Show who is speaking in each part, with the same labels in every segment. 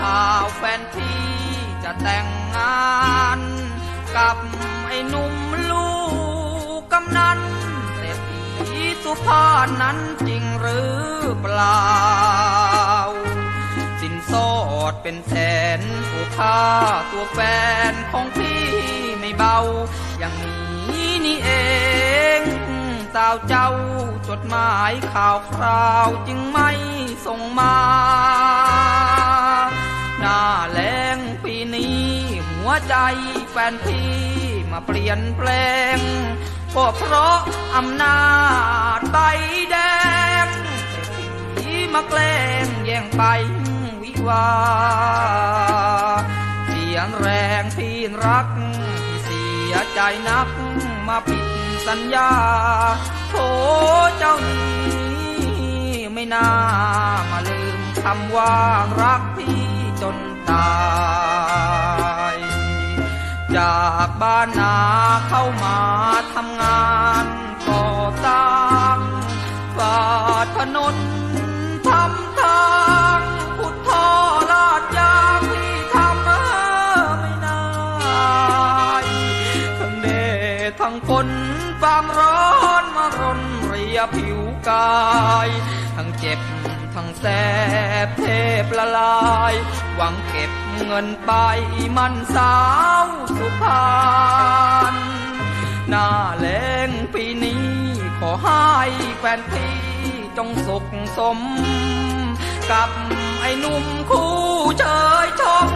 Speaker 1: ข้าแต่งงาน กับไอ้หนุ่มลูกกำนันเศรษฐีสุภาพนั้นจริงหรือเปล่า สินสอดเป็นแสนผู้ค่าตัวแฟนของพี่ไม่เบา อย่างนี้นี่เองสาวเจ้าจดหมายข่าวคราวจึงไม่ส่งมา หน้าแรงปีนี้ หัวใจแฟนพี่มาเปลี่ยนแปลงก็เพราะอำนาจใบแดงที่มาแกล้งแย่งไปวิวาเสียงแรงพี่รักที่เสียใจนักมาผิดสัญญาโถเจ้านี้ไม่น่ามาลืมคำว่ารักพี่ จนตาย จากบ้านนาเข้ามาทำงานก่อสร้างฝาดถนนทำทางขุดท่อลาดยางที่ทำไม่นายทั้งเดทั้งฝนความร้อนมารนเรียผิวกาย ทั้งเจ็บ ทั้งแสบเทพละลาย หวังเก็บเงินไปมันสาวสุพรรณหน้าแรงปีนี้ ขอให้แฟนพี่จงสุขสม กับไอ้หนุ่มคู่เชยชม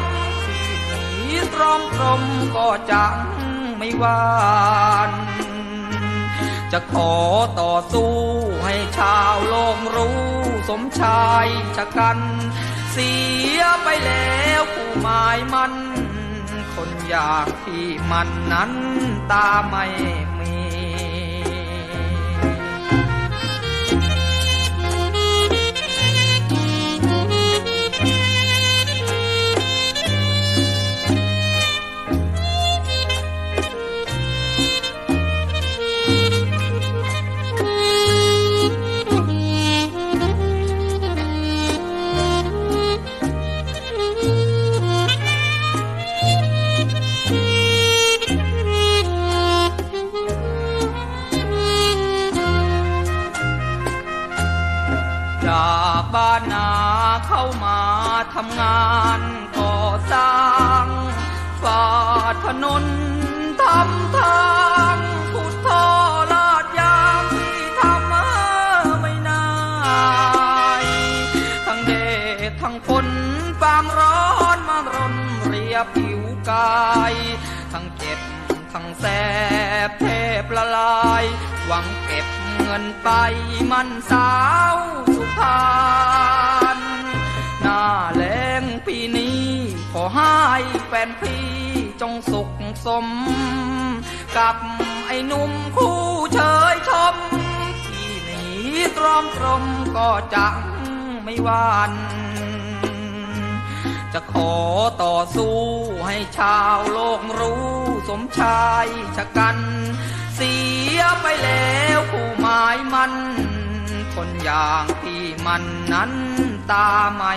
Speaker 1: ที่ตรอมตรมก็จังไม่หวาน จะขอต่อสู้ให้ชาวโลกรู้สมชายชะกัน เสียไปแล้วผู้หมายมัน คนอยากที่มันนั้นตาไม่มี บ้านนาเข้ามาทำงานก่อสร้างฝาดถนนทำทางขุดท่อลาดยางที่ทำมาไม่นายทั้งเดชทั้งฝนความร้อนมารนเรียบผิวกาย ทั้งเจ็บทั้งแสบเทพละลาย หวังเก็บ เงินไปมันสาวสุพรรณหน้าแรงปีนี้ ขอให้แฟนพี่จงสุขสม กับไอ้หนุ่มคู่เชยชม ที่หนีตรอมตรมก็จังไม่หวานจะขอต่อสู้ให้ชาวโลกรู้สมชายชะกัน เสียไปแล้วผู้ม คนอย่างที่มันนั้นตาไม่